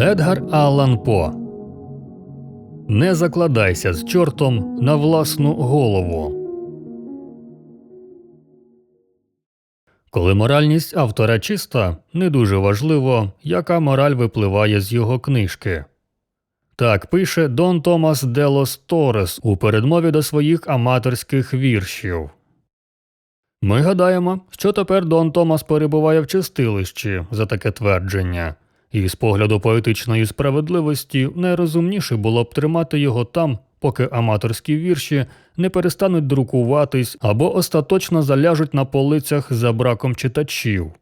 Едгар Аллан По Не закладайся з чортом на власну голову. Коли моральність автора чиста, не дуже важливо, яка мораль випливає з його книжки. Так пише Дон Томас Делос Торес у передмові до своїх аматорських віршів. Ми гадаємо, що тепер Дон Томас перебуває в чистилищі за таке твердження, і з погляду поетичної справедливості найрозумніше було б тримати його там, поки аматорські вірші не перестануть друкуватись або остаточно заляжуть на полицях за браком читачів.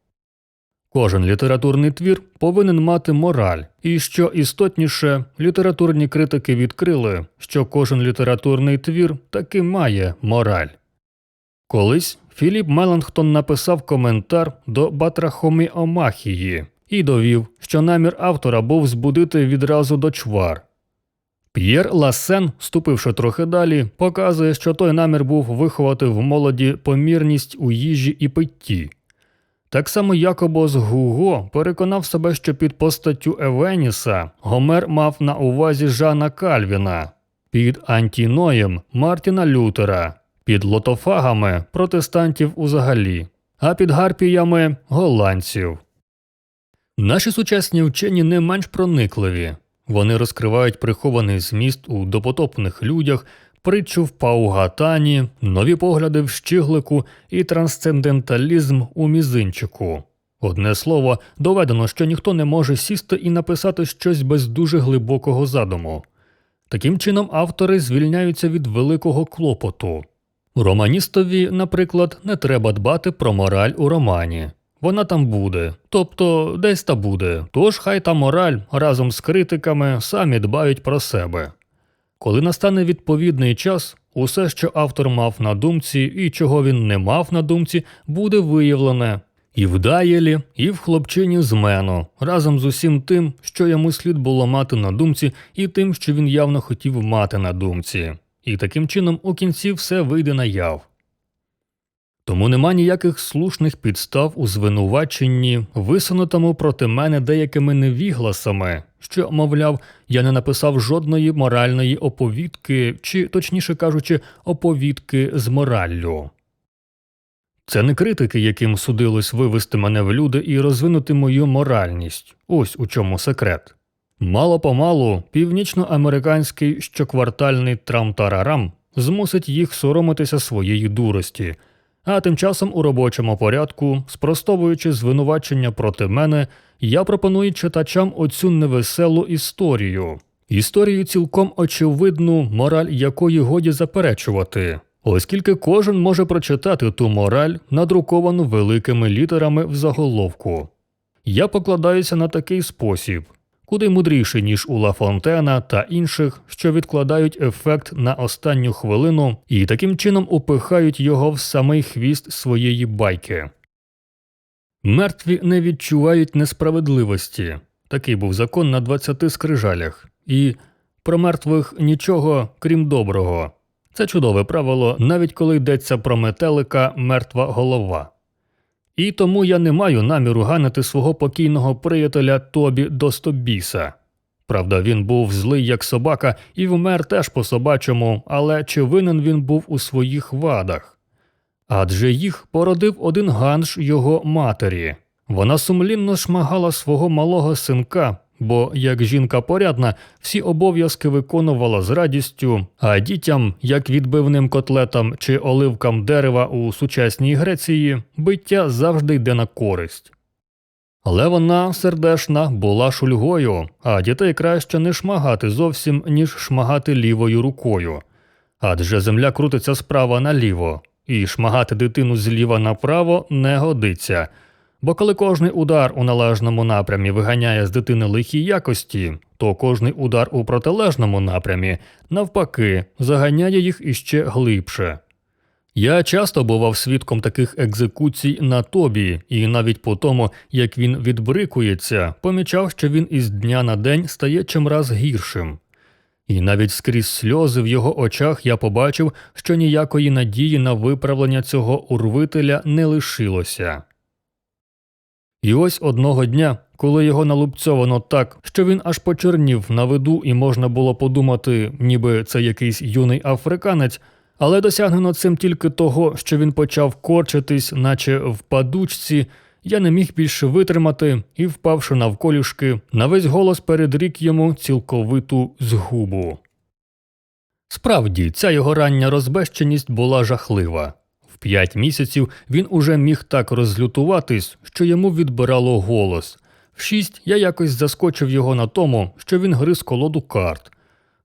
Кожен літературний твір повинен мати мораль, і що істотніше, літературні критики відкрили, що кожен літературний твір таки має мораль. Колись Філіп Меланхтон написав коментар до Батрахоміомахії і довів, що намір автора був збудити відразу до чвар. П'єр Лассен, ступивши трохи далі, показує, що той намір був виховати в молоді помірність у їжі і питті. Так само Якобос Гуго переконав себе, що під постаттю Евеніса Гомер мав на увазі Жана Кальвіна, під антіноєм Мартіна Лютера, під лотофагами протестантів узагалі, а під гарпіями голландців. Наші сучасні вчені не менш проникливі. Вони розкривають прихований зміст у допотопних людях, притчу в паугатані, нові погляди в щиглику і трансценденталізм у мізинчику. Одне слово, доведено, що ніхто не може сісти і написати щось без дуже глибокого задуму. Таким чином, автори звільняються від великого клопоту. Романістові, наприклад, не треба дбати про мораль у романі. Вона там буде, тобто десь та буде, тож хай та мораль разом з критиками самі дбають про себе. Коли настане відповідний час, усе, що автор мав на думці і чого він не мав на думці, буде виявлене і в Даєлі, і в хлопчині з Мену, разом з усім тим, що йому слід було мати на думці, і тим, що він явно хотів мати на думці. І таким чином у кінці все вийде наяв. Тому нема ніяких слушних підстав у звинуваченні, висунутому проти мене деякими невігласами, що, мовляв, я не написав жодної моральної оповідки, чи, точніше кажучи, оповідки з мораллю. Це не критики, яким судилось вивести мене в люди і розвинути мою моральність. Ось у чому секрет. Мало помалу північноамериканський щоквартальний трамтарарам змусить їх соромитися своєї дурості. А тим часом у робочому порядку, спростовуючи звинувачення проти мене, я пропоную читачам оцю невеселу історію. Історію цілком очевидну, мораль якої годі заперечувати, оскільки кожен може прочитати ту мораль, надруковану великими літерами в заголовку. Я покладаюся на такий спосіб, куди мудріший, ніж у Ла Фонтена та інших, що відкладають ефект на останню хвилину і таким чином упихають його в самий хвіст своєї байки. Мертві не відчувають несправедливості такий був закон на 20 скрижалях, і про мертвих нічого крім доброго. Це чудове правило, навіть коли йдеться про метелика мертва голова. І тому я не маю наміру ганити свого покійного приятеля Тобі Достобіса. Правда, він був злий як собака і вмер теж по собачому, але чи винен він був у своїх вадах? Адже їх породив один ганж його матері. Вона сумлінно шмагала свого малого синка, бо, як жінка порядна, всі обов'язки виконувала з радістю, а дітям, як відбивним котлетам чи оливкам дерева у сучасній Греції, биття завжди йде на користь. Але вона, сердешна, була шульгою, а дітей краще не шмагати зовсім, ніж шмагати лівою рукою. Адже земля крутиться справа наліво, і шмагати дитину зліва направо не годиться. Бо коли кожний удар у належному напрямі виганяє з дитини лихі якості, то кожний удар у протилежному напрямі, навпаки, заганяє їх іще глибше. Я часто бував свідком таких екзекуцій на тобі, і навіть по тому, як він відбрикується, помічав, що він із дня на день стає чимраз гіршим. І навіть скрізь сльози в його очах я побачив, що ніякої надії на виправлення цього урвителя не лишилося. І ось одного дня, коли його налупцьовано так, що він аж почернів на виду, і можна було подумати, ніби це якийсь юний африканець, але досягнено цим тільки того, що він почав корчитись, наче в падучці, я не міг більше витримати і, впавши навколішки, на весь голос передрік йому цілковиту згубу. Справді, ця його рання розбещеність була жахлива. П'ять місяців він уже міг так розлютуватись, що йому відбирало голос. В шість я якось заскочив його на тому, що він гриз колоду карт.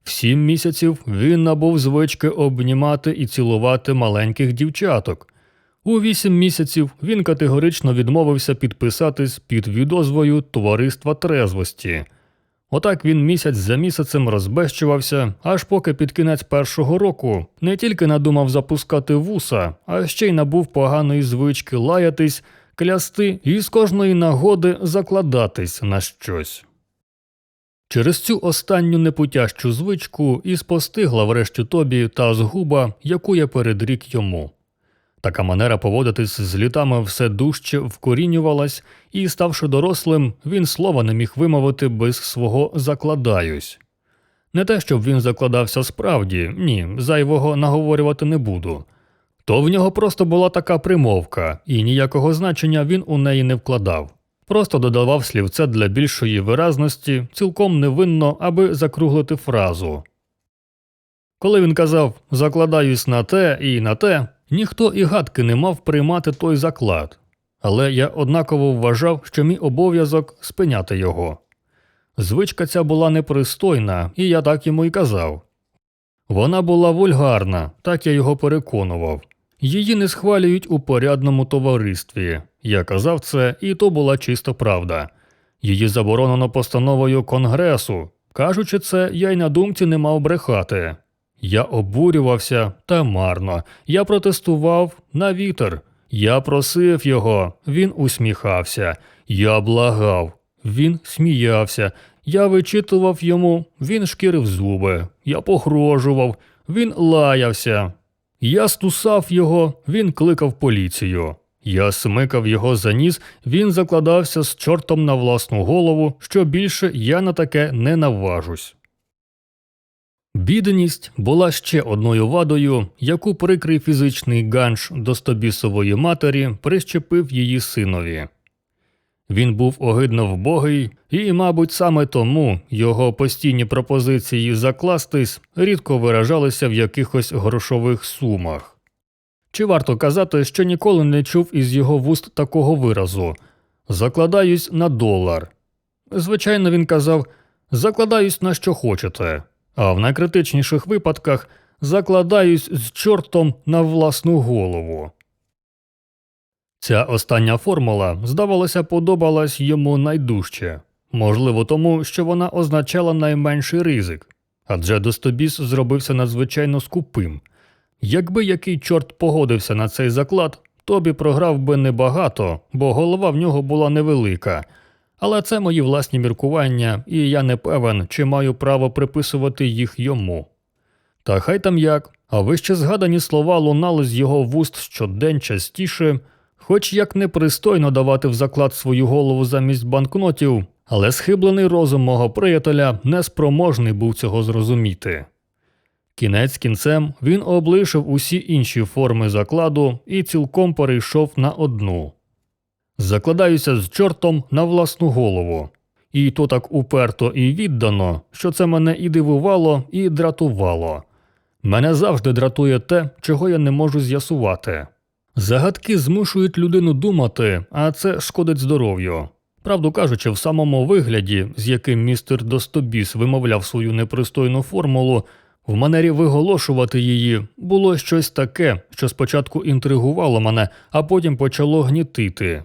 В сім місяців він набув звички обнімати і цілувати маленьких дівчаток. У вісім місяців він категорично відмовився підписатись під відозвою товариства трезвості. Отак він місяць за місяцем розбещувався, аж поки під кінець першого року не тільки надумав запускати вуса, а ще й набув поганої звички лаятись, клясти і з кожної нагоди закладатись на щось. Через цю останню непутящу звичку і спостигла врешті тобі та згуба, яку я передрік йому. Така манера поводитись з літами все дужче вкорінювалась, і, ставши дорослим, він слова не міг вимовити без свого закладаюсь. Не те, щоб він закладався справді, ні, зайвого наговорювати не буду. То в нього просто була така примовка, і ніякого значення він у неї не вкладав. Просто додавав слівце для більшої виразності, цілком невинно, аби закруглити фразу. Коли він казав закладаюсь на те і на те, ніхто і гадки не мав приймати той заклад, але я однаково вважав, що мій обов'язок спиняти його. Звичка ця була непристойна, і я так йому й казав. Вона була вульгарна, так я його переконував. Її не схвалюють у порядному товаристві. Я казав це, і то була чиста правда. Її заборонено постановою Конгресу. Кажучи це, я й на думці не мав брехати. Я обурювався та марно. Я протестував на вітер. Я просив його, він усміхався. Я благав, він сміявся. Я вичитував йому, він шкірив зуби. Я погрожував, він лаявся. Я стусав його, він кликав поліцію. Я смикав його за ніс, він закладався з чортом на власну голову, що більше я на таке не наважусь. Бідність була ще одною вадою, яку прикрий фізичний ганш достобісової матері прищепив її синові. Він був огидно вбогий, і, мабуть, саме тому його постійні пропозиції закластись рідко виражалися в якихось грошових сумах. Чи варто казати, що ніколи не чув із його вуст такого виразу закладаюсь на долар. Звичайно, він казав закладаюсь на що хочете, а в найкритичніших випадках закладаюсь з чортом на власну голову. Ця остання формула, здавалося, подобалась йому найдужче, можливо, тому, що вона означала найменший ризик, адже Достобіс зробився надзвичайно скупим. Якби який чорт погодився на цей заклад, Тобі програв би небагато, бо голова в нього була невелика. Але це мої власні міркування, і я не певен, чи маю право приписувати їх йому. Та хай там як, а вище згадані слова лунали з його вуст щодень частіше, хоч як непристойно давати в заклад свою голову замість банкнотів, але схиблений розум мого приятеля неспроможний був цього зрозуміти. Кінець кінцем він облишив усі інші форми закладу і цілком перейшов на одну. Закладаюся з чортом на власну голову. І то так уперто і віддано, що це мене і дивувало, і дратувало. Мене завжди дратує те, чого я не можу з'ясувати. Загадки змушують людину думати, а це шкодить здоров'ю. Правду кажучи, в самому вигляді, з яким містер Достобіс вимовляв свою непристойну формулу, в манері виголошувати її було щось таке, що спочатку інтригувало мене, а потім почало гнітити.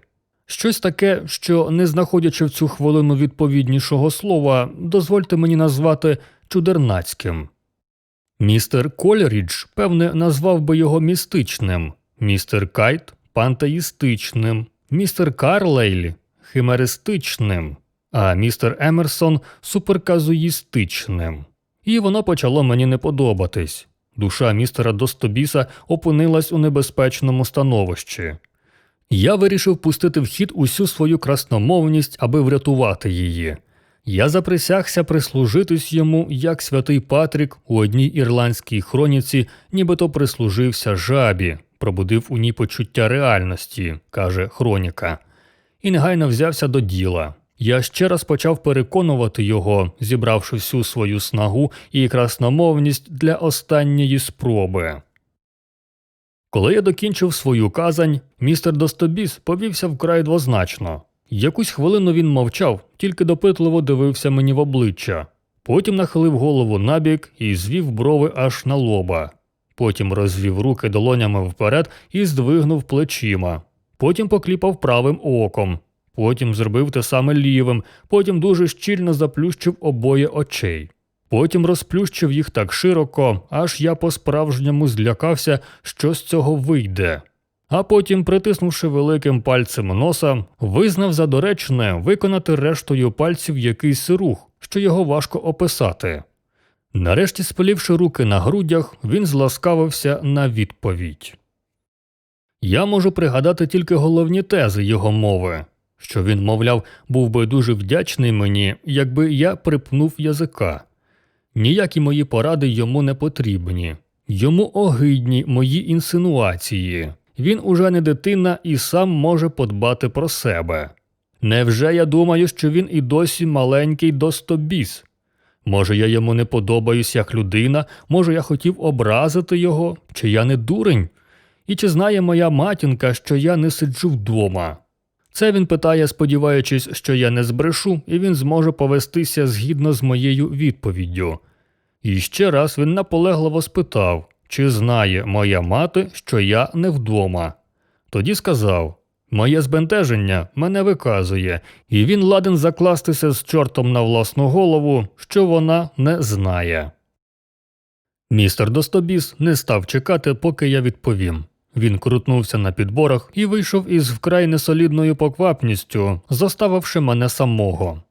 Щось таке, що, не знаходячи в цю хвилину відповіднішого слова, дозвольте мені назвати чудернацьким. Містер Колерідж, певне, назвав би його містичним, містер Кайт пантеїстичним, містер Карлейль химеристичним, а містер Емерсон суперказуїстичним. І воно почало мені не подобатись. Душа містера Достобіса опинилась у небезпечному становищі. Я вирішив пустити в хід усю свою красномовність, аби врятувати її. Я заприсягся прислужитись йому, як святий Патрік у одній ірландській хроніці, нібито прислужився жабі, пробудив у ній почуття реальності, каже хроніка, і негайно взявся до діла. Я ще раз почав переконувати його, зібравши всю свою снагу і красномовність для останньої спроби. Коли я докінчив свою казань, містер Достобіс повівся вкрай двозначно. Якусь хвилину він мовчав, тільки допитливо дивився мені в обличчя. Потім нахилив голову набік і звів брови аж на лоба. Потім розвів руки долонями вперед і здвигнув плечима. Потім покліпав правим оком. Потім зробив те саме лівим, потім дуже щільно заплющив обоє очей. Потім розплющив їх так широко, аж я по-справжньому злякався, що з цього вийде. А потім, притиснувши великим пальцем носа, визнав за доречне виконати рештою пальців якийсь рух, що його важко описати. Нарешті, спалівши руки на грудях, він зласкавився на відповідь. Я можу пригадати тільки головні тези його мови, що він, мовляв, був би дуже вдячний мені, якби я припнув язика. Ніякі мої поради йому не потрібні. Йому огидні мої інсинуації. Він уже не дитина і сам може подбати про себе. Невже я думаю, що він і досі маленький достобіс? Може, я йому не подобаюсь як людина, може, я хотів образити його, чи я не дурень? І чи знає моя матінка, що я не сиджу вдома? Це він питає, сподіваючись, що я не збрешу, і він зможе повестися згідно з моєю відповіддю. І ще раз він наполегливо спитав, чи знає моя мати, що я не вдома. Тоді сказав Моє збентеження мене виказує, і він ладен закластися з чортом на власну голову, що вона не знає. Містер Достобіс не став чекати, поки я відповім. Він крутнувся на підборах і вийшов із вкрай несолідною поквапністю, заставивши мене самого.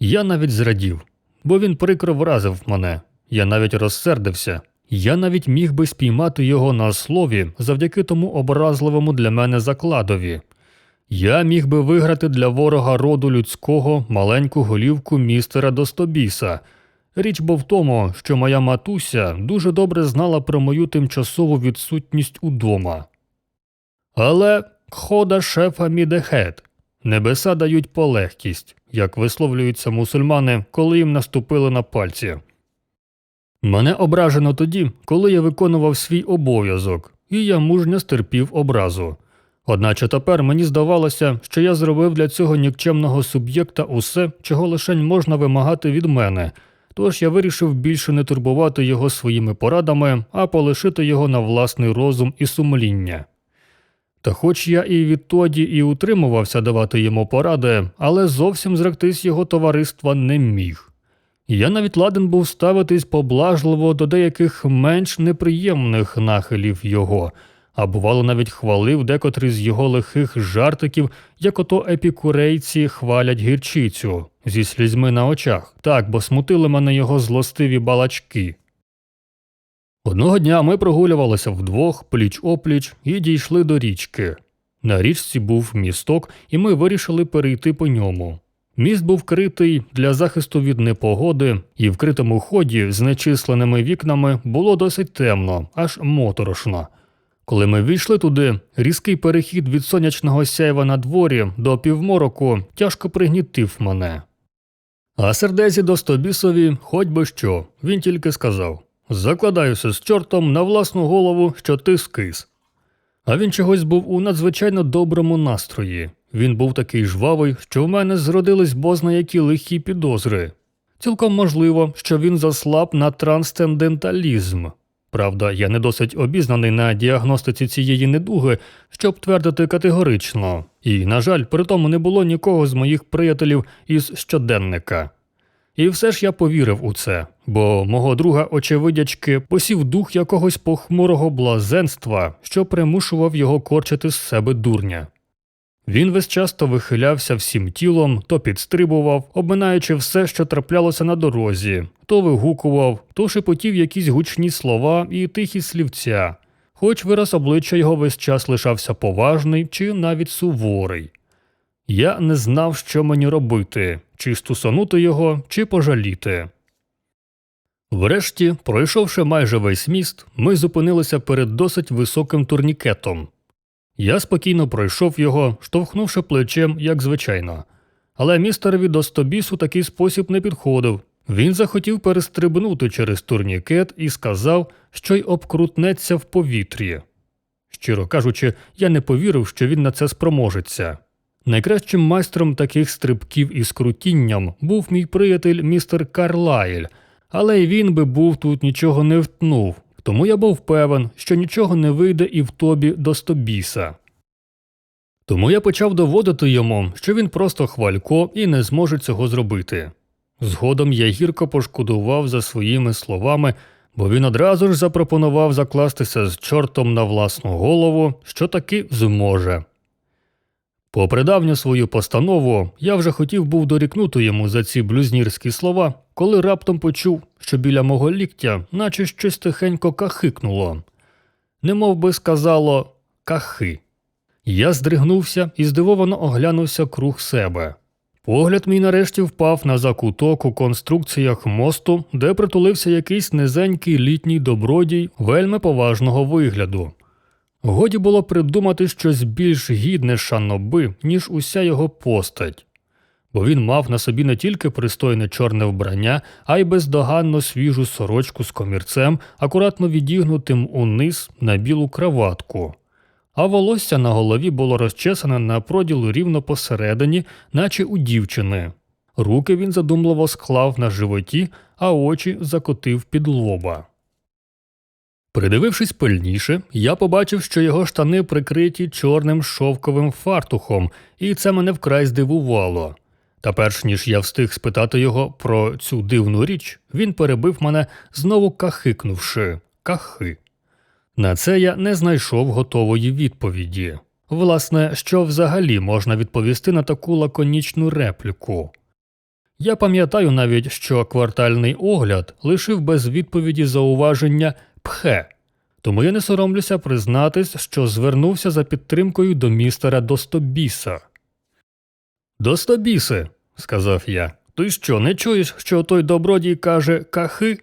Я навіть зрадів, бо він прикро вразив мене. Я навіть розсердився. Я навіть міг би спіймати його на слові завдяки тому образливому для мене закладові. Я міг би виграти для ворога роду людського маленьку голівку містера Достобіса. Річ бо в тому, що моя матуся дуже добре знала про мою тимчасову відсутність удома. Але хода шефа мідехет. Небеса дають полегкість, як висловлюються мусульмани, коли їм наступили на пальці. Мене ображено тоді, коли я виконував свій обов'язок, і я мужньо стерпів образу. Одначе тепер мені здавалося, що я зробив для цього нікчемного суб'єкта усе, чого лишень можна вимагати від мене, тож я вирішив більше не турбувати його своїми порадами, а полишити його на власний розум і сумління. Та хоч я і відтоді і утримувався давати йому поради, але зовсім зректись його товариства не міг. Я навіть ладен був ставитись поблажливо до деяких менш неприємних нахилів його, а бувало навіть хвалив декотрі з його лихих жартиків, як ото епікурейці хвалять гірчицю зі слізьми на очах, так, бо смутили мене його злостиві балачки. Одного дня ми прогулювалися вдвох, пліч опліч, і дійшли до річки. На річці був місток, і ми вирішили перейти по ньому. Міст був критий для захисту від непогоди, і в критому ході з нечисленими вікнами було досить темно, аж моторошно. Коли ми війшли туди, різкий перехід від сонячного сяйва на дворі до півмороку тяжко пригнітив мене. А сердезі до стобісові, хоч би що, він тільки сказав Закладаюся з чортом на власну голову, що ти скис. А він чогось був у надзвичайно доброму настрої. Він був такий жвавий, що в мене зродились бозна які лихі підозри. Цілком можливо, що він заслаб на трансценденталізм. Правда, я не досить обізнаний на діагностиці цієї недуги, щоб твердити категорично, і, на жаль, при тому не було нікого з моїх приятелів із щоденника. І все ж я повірив у це, бо мого друга очевидячки посів дух якогось похмурого блазенства, що примушував його корчити з себе дурня. Він весь часто вихилявся всім тілом, то підстрибував, обминаючи все, що траплялося на дорозі, то вигукував, то шепотів якісь гучні слова і тихі слівця. хоч вираз обличчя його весь час лишався поважний чи навіть суворий. Я не знав, що мені робити, чи стусанути його, чи пожаліти. Врешті, пройшовши майже весь міст, ми зупинилися перед досить високим турнікетом. Я спокійно пройшов його, штовхнувши плечем, як звичайно. Але містерові Достобісу такий спосіб не підходив. Він захотів перестрибнути через турнікет і сказав, що й обкрутнеться в повітрі. Щиро кажучи, я не повірив, що він на це спроможеться. Найкращим майстром таких стрибків із крутінням був мій приятель містер Карлайль, але й він би був тут нічого не втнув, тому я був певен, що нічого не вийде і в тобі Достобіса. Тому я почав доводити йому, що він просто хвалько і не зможе цього зробити. Згодом я гірко пошкодував за своїми словами, бо він одразу ж запропонував закластися з чортом на власну голову, що таки зможе. Попри давню свою постанову, я вже хотів був дорікнути йому за ці блюзнірські слова, коли раптом почув, що біля мого ліктя, наче щось тихенько кахикнуло. Немов би сказало кахи. Я здригнувся і здивовано оглянувся круг себе. Погляд мій нарешті впав на закуток у конструкціях мосту, де притулився якийсь низенький літній добродій вельми поважного вигляду. Годі було придумати щось більш гідне шаноби, ніж уся його постать, бо він мав на собі не тільки пристойне чорне вбрання, а й бездоганно свіжу сорочку з комірцем, акуратно відігнутим униз на білу краватку. А волосся на голові було розчесане на проділ рівно посередині, наче у дівчини. Руки він задумливо склав на животі, а очі закотив під лоба. Придивившись пильніше, я побачив, що його штани прикриті чорним шовковим фартухом, і це мене вкрай здивувало. Та перш ніж я встиг спитати його про цю дивну річ, він перебив мене, знову кахикнувши кахи. На це я не знайшов готової відповіді. Власне, що взагалі можна відповісти на таку лаконічну репліку? Я пам'ятаю навіть, що квартальний огляд лишив без відповіді зауваження пхе, тому я не соромлюся признатись, що звернувся за підтримкою до містера Достобіса. Достобісе, сказав я, ти що, не чуєш, що той добродій каже кахи?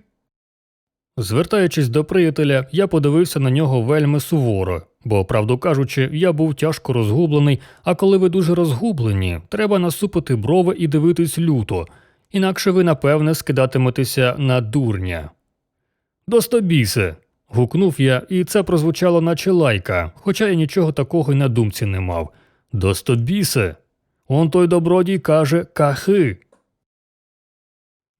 Звертаючись до приятеля, я подивився на нього вельми суворо, бо, правду кажучи, я був тяжко розгублений, а коли ви дуже розгублені, треба насупити брови і дивитись люто, інакше ви, напевне, скидатиметеся на дурня. Достобісе. гукнув я, і це прозвучало наче лайка, хоча я нічого такого й на думці не мав. Достобісе. Он той добродій каже кахи.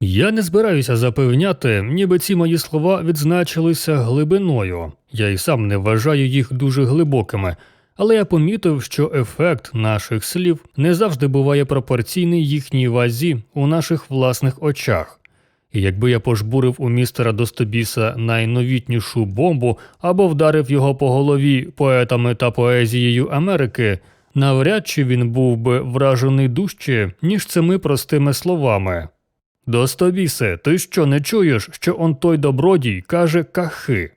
Я не збираюся запевняти, ніби ці мої слова відзначилися глибиною. Я й сам не вважаю їх дуже глибокими, але я помітив, що ефект наших слів не завжди буває пропорційний їхній вазі у наших власних очах. І якби я пожбурив у містера Достобіса найновітнішу бомбу або вдарив його по голові поетами та поезією Америки, навряд чи він був би вражений дужче, ніж цими простими словами. Достобісе, ти що не чуєш, що он той добродій каже кахи?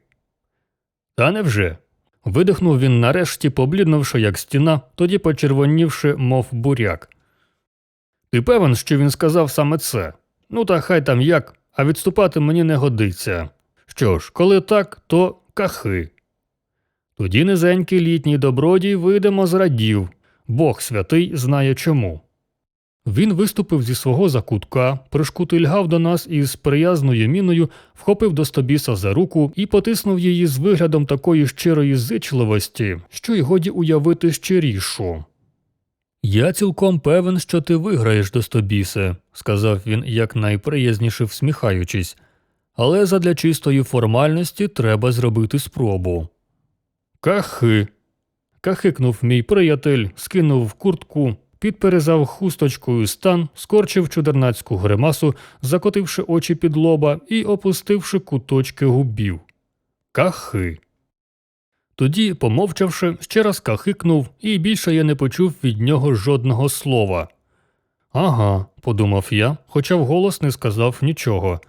Та невже? Видихнув він нарешті, побліднувши, як стіна, тоді почервонівши, мов буряк. Ти певен, що він сказав саме це? Ну, та хай там як, а відступати мені не годиться. Що ж, коли так, то кахи. Тоді низенький літній добродій, видимо, зрадів. Бог святий знає чому. Він виступив зі свого закутка, пришкутильгав до нас із приязною міною, вхопив достобіса за руку і потиснув її з виглядом такої щирої зичливості, що й годі уявити щирішу. Я цілком певен, що ти виграєш достобісе, сказав він якнайприязніше всміхаючись, але задля чистої формальності треба зробити спробу. Кахи. Кахикнув мій приятель, скинув куртку, підперезав хусточкою стан, скорчив чудернацьку гримасу, закотивши очі під лоба і опустивши куточки губів. Кахи. Тоді, помовчавши, ще раз кахикнув, і більше я не почув від нього жодного слова. Ага, подумав я, хоча вголос не сказав нічого.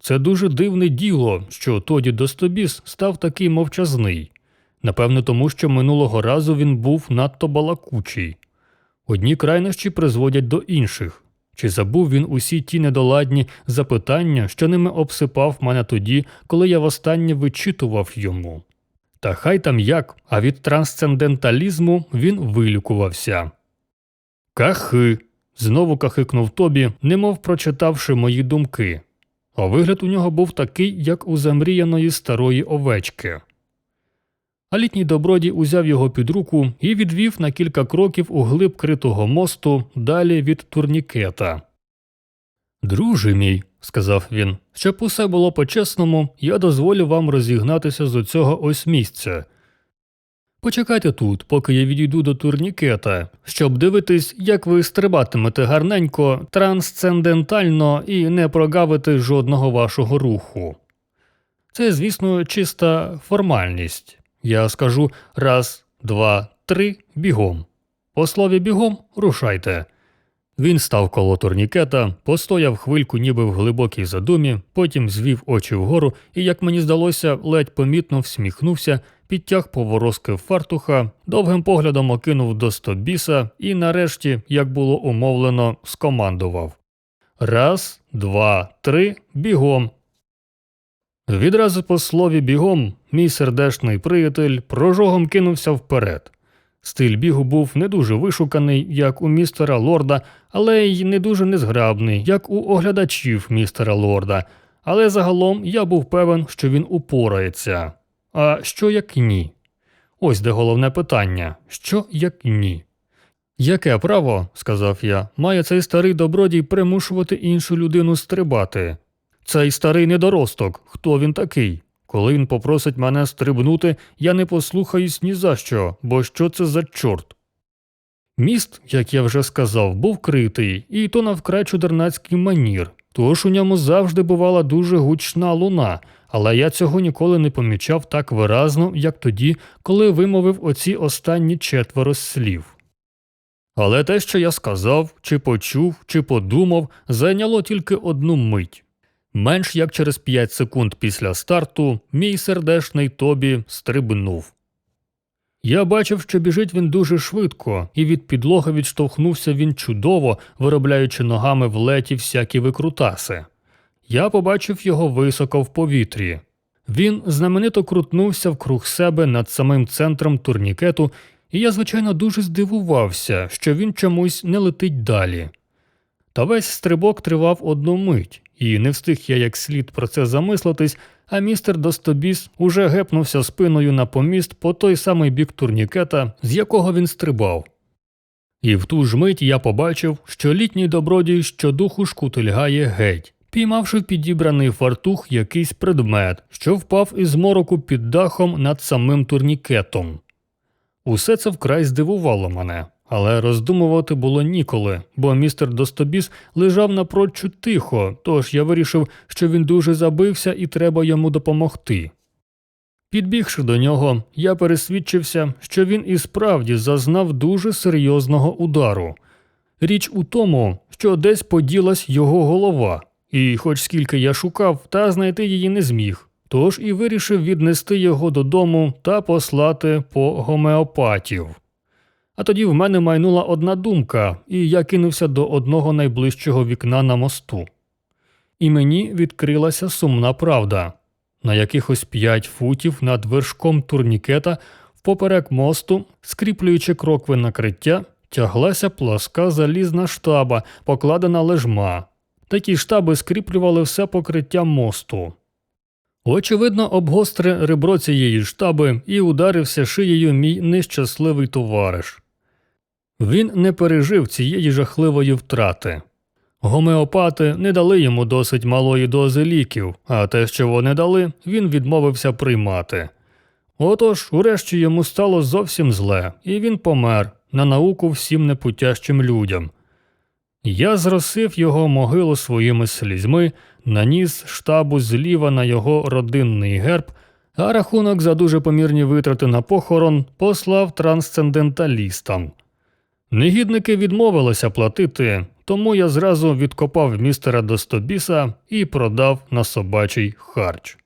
Це дуже дивне діло, що тоді Достобіс став такий мовчазний. Напевно, тому що минулого разу він був надто балакучий. Одні крайнощі призводять до інших. Чи забув він усі ті недоладні запитання, що ними обсипав мене тоді, коли я востаннє вичитував йому? Та хай там як, а від трансценденталізму він вилікувався. Кахи. знову кахикнув Тобі, немов прочитавши мої думки. А вигляд у нього був такий, як у замріяної старої овечки. А літній добродій узяв його під руку і відвів на кілька кроків у глиб критого мосту далі від турнікета. Друже мій, сказав він, щоб усе було по-чесному, я дозволю вам розігнатися з оцього ось місця. Почекайте тут, поки я відійду до турнікета, щоб дивитись, як ви стрибатимете гарненько, трансцендентально і не прогавити жодного вашого руху. Це, звісно, чиста формальність. Я скажу раз, два, три, бігом. По слові бігом рушайте. Він став коло турнікета, постояв хвильку, ніби в глибокій задумі, потім звів очі вгору і, як мені здалося, ледь помітно всміхнувся, підтяг поворозки фартуха, довгим поглядом окинув до стобіса і, нарешті, як було умовлено, скомандував Раз, два, три, бігом. Відразу по слові бігом мій сердешний приятель прожогом кинувся вперед. Стиль бігу був не дуже вишуканий, як у містера Лорда, але й не дуже незграбний, як у оглядачів містера Лорда. Але загалом я був певен, що він упорається. А що як ні? Ось де головне питання що як ні? Яке право, сказав я, має цей старий добродій примушувати іншу людину стрибати? Цей старий недоросток, хто він такий? Коли він попросить мене стрибнути, я не послухаюсь ні за що, бо що це за чорт? Міст, як я вже сказав, був критий, і то на вкрай чудернацький манір, тож у ньому завжди бувала дуже гучна луна, але я цього ніколи не помічав так виразно, як тоді, коли вимовив оці останні четверо слів. Але те, що я сказав, чи почув, чи подумав, зайняло тільки одну мить. Менш як через п'ять секунд після старту мій сердешний Тобі стрибнув. Я бачив, що біжить він дуже швидко, і від підлоги відштовхнувся він чудово, виробляючи ногами в леті всякі викрутаси. Я побачив його високо в повітрі. Він знаменито крутнувся вкруг себе над самим центром турнікету, і я, звичайно, дуже здивувався, що він чомусь не летить далі. Та весь стрибок тривав одну мить, і не встиг я як слід про це замислитись, а містер Достобіс уже гепнувся спиною на поміст по той самий бік турнікета, з якого він стрибав. І в ту ж мить я побачив, що літній добродій щодуху шкутильгає геть, піймавши в підібраний фартух якийсь предмет, що впав із мороку під дахом над самим турнікетом. Усе це вкрай здивувало мене, але роздумувати було ніколи, бо містер Достобіс лежав напрочуд тихо, тож я вирішив, що він дуже забився і треба йому допомогти. Підбігши до нього, я пересвідчився, що він і справді зазнав дуже серйозного удару. Річ у тому, що десь поділась його голова, і, хоч скільки я шукав, та знайти її не зміг, тож і вирішив віднести його додому та послати по гомеопатів. А тоді в мене майнула одна думка, і я кинувся до одного найближчого вікна на мосту. І мені відкрилася сумна правда. На якихось п'ять футів над вершком турнікета, впоперек мосту, скріплюючи крокви накриття, тяглася пласка залізна штаба, покладена лежма. Такі штаби скріплювали все покриття мосту. Очевидно, об гостре ребро цієї штаби і ударився шиєю мій нещасливий товариш. Він не пережив цієї жахливої втрати. Гомеопати не дали йому досить малої дози ліків, а те, що вони дали, він відмовився приймати. Отож, урешті йому стало зовсім зле, і він помер на науку всім непутящим людям. Я зросив його могилу своїми слізьми, наніс штабу зліва на його родинний герб, а рахунок за дуже помірні витрати на похорон послав трансценденталістам. Негідники відмовилися платити, тому я зразу відкопав містера Достобіса і продав на собачий харч.